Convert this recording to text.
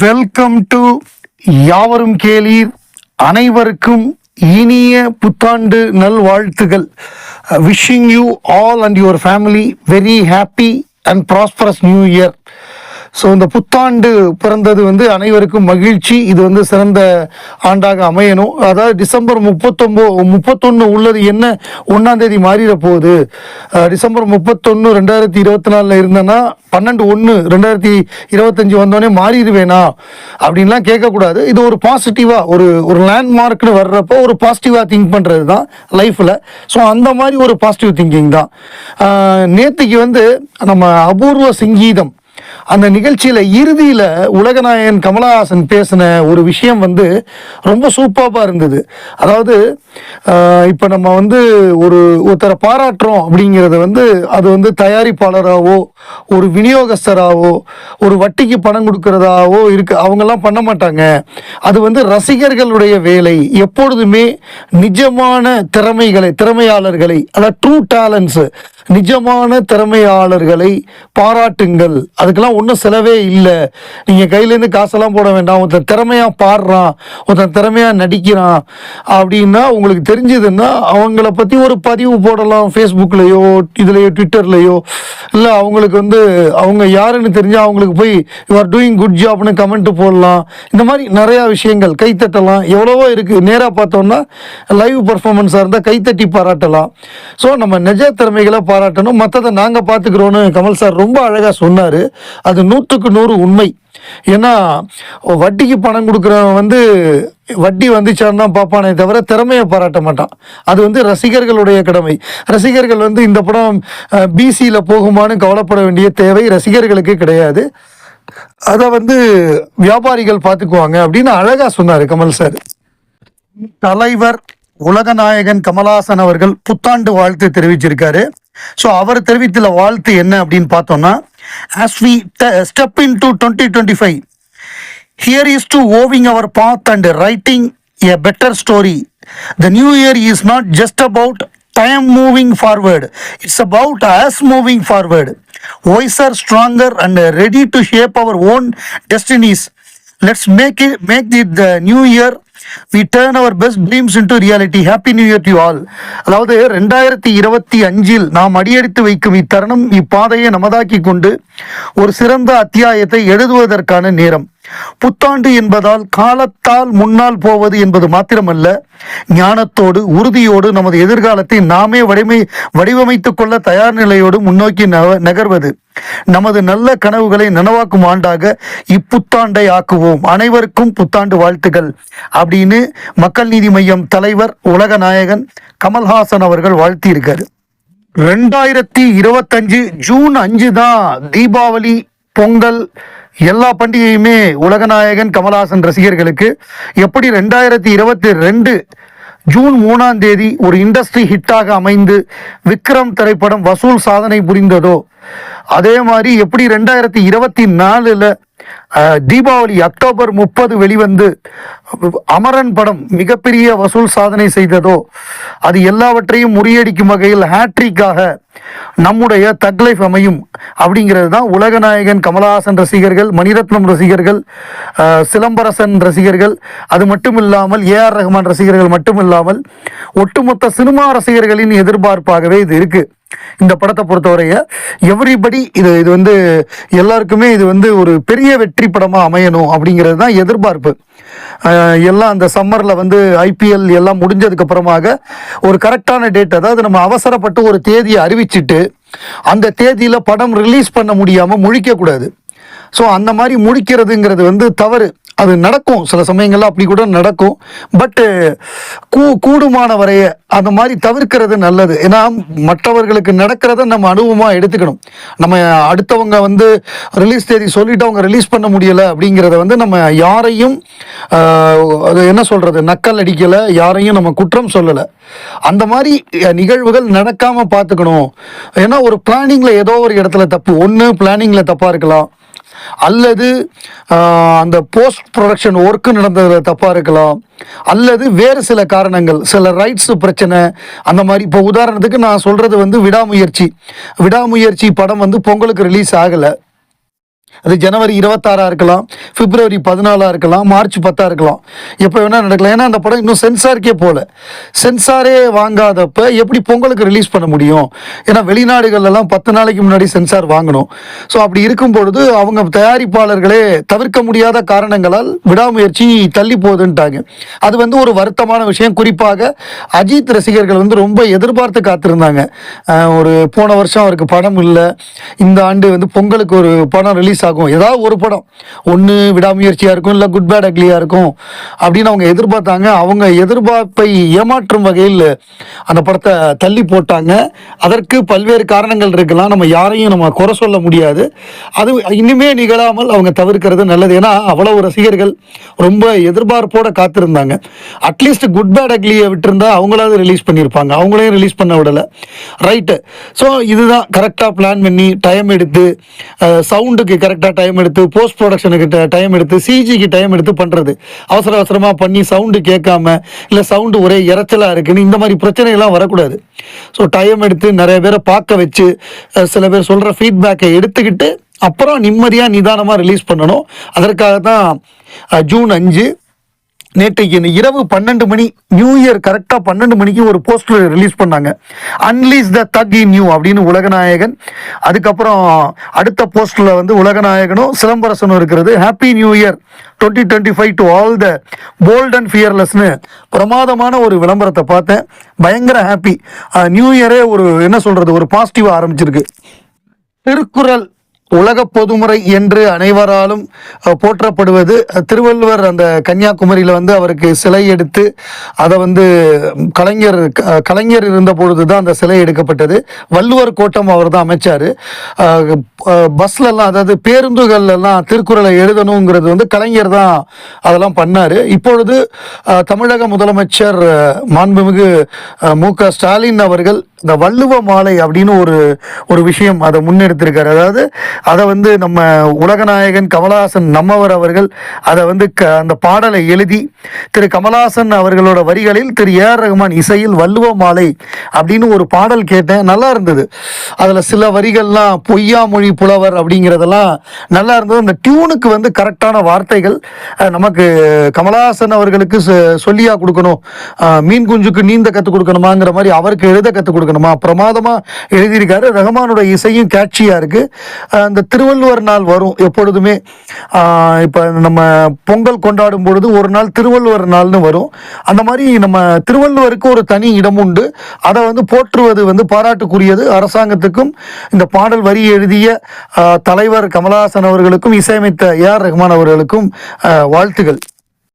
Welcome to யாவரும் கேளீர் அனைவருக்கும் இனிய புத்தாண்டு நல்வாழ்த்துகள். Wishing you all and your family very happy and prosperous new year so இந்த புத்தாண்டு பிறந்தது வந்து அனைவருக்கும் மகிழ்ச்சி. இது வந்து சிறந்த ஆண்டாக அமையணும். அதாவது டிசம்பர் முப்பத்தொம்போ முப்பத்தொன்று உள்ளது என்ன? ஒன்றாம் தேதி மாறிட போகுது டிசம்பர் முப்பத்தொன்று ரெண்டாயிரத்தி இருபத்தி நாலில் இருந்தேன்னா பன்னெண்டு ஒன்று ரெண்டாயிரத்தி இருபத்தஞ்சி வந்தோடனே மாறிடுவேனா? அப்படின்லாம் கேட்கக்கூடாது. இது ஒரு பாசிட்டிவாக ஒரு ஒரு லேண்ட்மார்க்னு வர்றப்போ ஒரு பாசிட்டிவாக திங்க் பண்ணுறது தான் லைஃப்பில் ஸோ அந்த மாதிரி ஒரு பாசிட்டிவ் திங்கிங் தான். நேற்றுக்கு வந்து நம்ம அபூர்வ சங்கீதம் அந்த நிகழ்ச்சியில் இறுதியில் உலகநாயகன் கமலஹாசன் பேசின ஒரு விஷயம் வந்து ரொம்ப சூப்பராக இருந்தது. அதாவது இப்போ நம்ம வந்து ஒரு ஒருத்தரை பாராட்டுறோம் அப்படிங்கிறது வந்து அது வந்து தயாரிப்பாளராகவோ ஒரு விநியோகஸ்தராகவோ ஒரு வட்டிக்கு பணம் கொடுக்கறதாவோ இருக்கு. அவங்கெல்லாம் பண்ண மாட்டாங்க. அது வந்து ரசிகர்களுடைய வேலை. எப்பொழுதுமே நிஜமான திறமைகளை திறமையாளர்களை அதாவது ட்ரூ டேலண்ட்ஸ் நிஜமான திறமையாளர்களை பாராட்டுங்கள். அதுக்கெல்லாம் ஒன்றும் செலவே இல்லை. நீங்கள் கையிலேருந்து காசெல்லாம் போட வேண்டாம். ஒருத்தன் திறமையாக பாடுறான். ஒருத்தன் திறமையாக நடிக்கிறான். அப்படின்னா உங்களுக்கு தெரிஞ்சதுன்னா அவங்கள பற்றி ஒரு பதிவு போடலாம். ஃபேஸ்புக்லேயோ இதுலேயோ ட்விட்டர்லேயோ இல்லை அவங்களுக்கு வந்து அவங்க யாருன்னு தெரிஞ்சால் அவங்களுக்கு போய் யூ ஆர் டூயிங் குட் ஜாப்னு கமெண்ட் போடலாம். இந்த மாதிரி நிறையா விஷயங்கள். கைத்தட்டலாம் எவ்வளவோ இருக்குது நேராக பார்த்தோம்னா லைவ் பர்ஃபார்மன்ஸாக இருந்தால் கைத்தட்டி பாராட்டலாம். ஸோ நம்ம நிஜ திறமைகளை பாராட்டணும். மற்றதை நாங்கள் பார்த்துக்கிறோன்னு கமல் சார் ரொம்ப அழகாக சொன்னார். அது நூற்றுக்கு நூறு உண்மை. ஏன்னா வட்டிக்கு பணம் கொடுக்குறவன் வந்து வட்டி வந்துச்சான்னு தான் பார்ப்பானே தவிர திறமையை பாராட்ட மாட்டான். அது வந்து ரசிகர்களுடைய கடமை. ரசிகர்கள் வந்து இந்த படம் பிசியில் போகுமான்னு கவலைப்பட வேண்டிய தேவை ரசிகர்களுக்கு கிடையாது. அதை வந்து வியாபாரிகள் பார்த்துக்குவாங்க அப்படின்னு அழகாக சொன்னார் கமல் சார். தலைவர் உலகநாயகன் கமலஹாசன் அவர்கள் புத்தாண்டு வாழ்த்து தெரிவிச்சிருக்காரு. ஸோ அவர் தெரிவித்துள்ள வாழ்த்து என்ன அப்படின்னு பார்த்தோம்னா as we step into twenty twenty five here is to owning our path and writing a better story the new year is not just about time moving forward it's about us moving forward wiser stronger and ready to shape our own destinies let's make it make it the new year turn our best dreams into reality. Reality happy new year to all அதாவது ரெண்டாயிரத்தி இருபத்தி அஞ்சில் நாம் அடியெடுத்து வைக்கும் இத்தருணம் இப்பாதையை நமதாக்கி கொண்டு ஒரு சிறந்த அத்தியாயத்தை எழுதுவதற்கான நேரம். புத்தாண்டு என்பதால் காலத்தால் முன்னால் போவது என்பது மாத்திரமல்ல ஞானத்தோடு உறுதியோடு நமது எதிர்காலத்தை நாமே வடிமை வடிவமைத்துக் கொள்ள தயார் நிலையோடு முன்னோக்கி நகர்வது. நமது நல்ல கனவுகளை நனவாக்கும் ஆண்டாக இப்புத்தாண்டை ஆக்குவோம். அனைவருக்கும் புத்தாண்டு வாழ்த்துக்கள். அப்படின்னு மக்கள் நீதி மையம் தலைவர் உலக நாயகன் கமல்ஹாசன் அவர்கள் வாழ்த்தியிருக்காரு. ரெண்டாயிரத்தி இருபத்தஞ்சு ஜூன் அஞ்சு தான் தீபாவளி பொங்கல் எல்லா பண்டிகையுமே உலகநாயகன் கமல்ஹாசன் ரசிகர்களுக்கு எப்படி ரெண்டாயிரத்தி இருபத்தி ரெண்டு ஜூன் மூணாம் தேதி ஒரு இண்டஸ்ட்ரி ஹிட்டாக அமைந்து விக்ரம் திரைப்படம் வசூல் சாதனை புரிந்ததோ அதே மாதிரி எப்படி ரெண்டாயிரத்தி இருபத்தி நாலுல தீபாவளி அக்டோபர் முப்பது வெளிவந்து அமரன் படம் மிகப்பெரிய வசூல் சாதனை செய்ததோ அது எல்லாவற்றையும் முறியடிக்கும் வகையில் ஹேட்ரிக்காக நம்முடைய தக்லைஃப் அமையும் அப்படிங்கிறது தான் உலகநாயகன் கமலஹாசன் ரசிகர்கள் மணிரத்னம் ரசிகர்கள் சிலம்பரசன் ரசிகர்கள் அது மட்டும் இல்லாமல் ஏஆர் ரஹ்மான் ரசிகர்கள் மட்டும் இல்லாமல் ஒட்டுமொத்த சினிமா ரசிகர்களின் எதிர்பார்ப்பாகவே இது இருக்குது இந்த படத்தை பொறுத்தவரைய எவ்ரிபடி இது இது வந்து எல்லாருக்குமே இது வந்து ஒரு பெரிய வெற்றி படமாக அமையணும் அப்படிங்கிறது தான் எதிர்பார்ப்பு எல்லாம் அந்த சம்மரில் வந்து ஐபிஎல் எல்லாம் முடிஞ்சதுக்கு அப்புறமாக ஒரு கரெக்டான டேட் அதாவது நம்ம அவசரப்பட்டு ஒரு தேதியை அறிவிச்சிட்டு அந்த தேதியில் படம் ரிலீஸ் பண்ண முடியாமல் முழிக்கக்கூடாது. ஸோ அந்த மாதிரி முடிக்கிறதுங்கிறது வந்து தவறு. அது நடக்கும். சில சமயங்கள்ல அப்படி கூட நடக்கும். பட்டு கூ கூடுமான வரைய அந்த மாதிரி தவிர்க்கிறது நல்லது. ஏன்னா மற்றவர்களுக்கு நடக்கிறத நம்ம அனுபவமாக எடுத்துக்கணும். நம்ம அடுத்தவங்க வந்து ரிலீஸ் தேதி சொல்லிட்டு அவங்க ரிலீஸ் பண்ண முடியலை அப்படிங்கிறத வந்து நம்ம யாரையும் அது என்ன சொல்கிறது நக்கல் அடிக்கலை. யாரையும் நம்ம குற்றம் சொல்லலை. அந்த மாதிரி நிகழ்வுகள் நடக்காமல் பார்த்துக்கணும். ஏன்னா ஒரு பிளானிங்கில் ஏதோ ஒரு இடத்துல தப்பு. ஒன்று பிளானிங்கில் தப்பாக இருக்கலாம். அல்லது அந்த போஸ்ட் ப்ரொடக்ஷன் ஒர்க்கு நடந்ததில் தப்பாக இருக்கலாம். அல்லது வேறு சில காரணங்கள் சில ரைட்ஸ் பிரச்சனை அந்த மாதிரி. இப்போ உதாரணத்துக்கு நான் சொல்கிறது வந்து விடாமுயற்சி. விடாமுயற்சி படம் வந்து பொங்கலுக்கு ரிலீஸ் ஆகலை. அது ஜனவரி இருபத்தாறாக இருக்கலாம் பிப்ரவரி பதினாலாக இருக்கலாம் மார்ச் பத்தாக இருக்கலாம். எப்போ வேணால் நடக்கலாம். ஏன்னா அந்த படம் இன்னும் சென்சாருக்கே போகல சென்சாரே வாங்காதப்ப எப்படி பொங்கலுக்கு ரிலீஸ் பண்ண முடியும்? ஏன்னா வெளிநாடுகள்லாம் பத்து நாளைக்கு முன்னாடி சென்சார் வாங்கணும். ஸோ அப்படி இருக்கும் பொழுது அவங்க தயாரிப்பாளர்களே தவிர்க்க முடியாத காரணங்களால் விடாமுயற்சி தள்ளி போகுதுன்ட்டாங்க. அது வந்து ஒரு வருத்தமான விஷயம். குறிப்பாக அஜித் ரசிகர்கள் வந்து ரொம்ப எதிர்பார்த்து காத்திருந்தாங்க. ஒரு போன வருஷம் அவருக்கு படம் இல்லை. இந்த ஆண்டு வந்து பொங்கலுக்கு ஒரு படம் ரிலீஸ் ஆகும். ஏதாவது ஒரு படம். ஒன்று விடாமுயற்சியாக இருக்கும் இல்லை குட் பேட் அக்லியாக இருக்கும். அப்படின்னு அவங்க எதிர்பார்த்தாங்க. அவங்க எதிர்பார்ப்பை ஏமாற்றும் வகையில் அந்த படத்தை தள்ளி போட்டாங்க. அதற்கு பல்வேறு காரணங்கள் இருக்கலாம். நம்ம யாரையும் நம்ம குறை சொல்ல முடியாது. அது இன்னுமே நிகழாமல் அவங்க தவிர்க்கிறது நல்லது. ஏன்னா அவ்வளவு ரசிகர்கள் ரொம்ப எதிர்பார்ப்போட காத்திருந்தாங்க. அட்லீஸ்ட் குட் பேட் அக்லியை விட்டுருந்தா அவங்களாவது ரிலீஸ் பண்ணியிருப்பாங்க. அவங்களையும் ரிலீஸ் பண்ண விடலை. ரைட்டு ஸோ இதுதான் கரெக்டாக பிளான் பண்ணி டைம் எடுத்து சவுண்டுக்கு கரெக்டாக டைம் எடுத்து போஸ்ட் ப்ரொடக்ஷனுக்கு டைம் எடுத்து சிஜிக்கு டைம் எடுத்து பண்ணுறது அவசர அவசரமாக பண்ணி சவுண்டு கேட்காம இல்லை சவுண்டு ஒரே இறைச்சலாக இருக்குன்னு இந்த மாதிரி பிரச்சனைகள்லாம் வரக்கூடாது. ஸோ டைம் எடுத்து நிறைய பேரை பார்க்க வச்சு சில பேர் சொல்கிற ஃபீட்பேக்கை எடுத்துக்கிட்டு அப்புறம் நிம்மதியாக நிதானமாக ரிலீஸ் பண்ணணும். அதற்காக தான் ஜூன் அஞ்சு நேற்றைக்கு இரவு பன்னெண்டு மணி நியூ இயர் கரெக்டாக பன்னெண்டு மணிக்கு ஒரு போஸ்டர் ரிலீஸ் பண்ணாங்க. அன்லீஸ் த தக் இன் நியூ அப்படின்னு உலகநாயகன் அதுக்கப்புறம் அடுத்த போஸ்டரில் வந்து உலகநாயகனும் சிலம்பரசனும் இருக்கிறது. Happy new year twenty twenty five to all the bold and ஃபியர்லெஸ்னு பிரமாதமான ஒரு விளம்பரத்தை பார்த்தேன். பயங்கர ஹாப்பி நியூ இயரே ஒரு என்ன சொல்கிறது ஒரு பாசிட்டிவாக ஆரம்பிச்சிருக்கு. திருக்குறள் உலக பொதுமுறை என்று அனைவராலும் போற்றப்படுவது திருவள்ளுவர் அந்த கன்னியாகுமரியில் வந்து அவருக்கு சிலை எடுத்து அதை வந்து கலைஞர் க- கலைஞர் இருந்த பொழுது தான் அந்த சிலை எடுக்கப்பட்டது. வள்ளுவர் கோட்டம் அவர் தான் அமைச்சார். பஸ்லலாம் அதாவது பேருந்துகள்லாம் திருக்குறளை எழுதணுங்கிறது வந்து கலைஞர் தான் அதெல்லாம் பண்ணார். இப்பொழுது தமிழக முதலமைச்சர் மாண்புமிகு மு க ஸ்டாலின் அவர்கள் இந்த வள்ளுவ மாலை அப்படின்னு ஒரு ஒரு விஷயம் அதை முன்னெடுத்திருக்காரு. அதாவது அதை வந்து நம்ம உலகநாயகன் கமலஹாசன் நம்மவர் அவர்கள் அதை வந்து க அந்த பாடலை எழுதி திரு கமலஹாசன் அவர்களோட வரிகளில் திரு ஏஆர் ரஹ்மான் இசையில் வள்ளுவ மாலை அப்படின்னு ஒரு பாடல் கேட்டேன். நல்லா இருந்தது. அதில் சில வரிகள்லாம் பொய்யா மொழி புலவர் அப்படிங்கிறதெல்லாம் நல்லா இருந்தது. அந்த டியூனுக்கு வந்து கரெக்டான வார்த்தைகள் நமக்கு கமலஹாசன் அவர்களுக்கு சொ- சொல்லியா கொடுக்கணும். மீன் குஞ்சுக்கு நீந்த கற்றுக் கொடுக்கணுமாங்கிற மாதிரி அவருக்கு எழுத கற்றுக் கொடுக்கணும் பிரமாதமாக எழுதியிருக்காரு. ரஹ்மானோட இசையும் கேட்சியாக இருக்குது அந்த திருவள்ளுவர் நாள் வரும் எப்பொழுதுமே. இப்போ நம்ம பொங்கல் கொண்டாடும் பொழுது ஒரு நாள் திருவள்ளுவர் நாள்னு வரும். அந்த மாதிரி நம்ம திருவள்ளுவருக்கு ஒரு தனி இடம் உண்டு. அதை வந்து போற்றுவது வந்து பாராட்டுக்குரியது. அரசாங்கத்துக்கும் இந்த பாடல் வரி எழுதிய தலைவர் கமலஹாசன் அவர்களுக்கும் இசையமைத்த ஏ ஆர் ரஹ்மான் அவர்களுக்கும் வாழ்த்துகள்.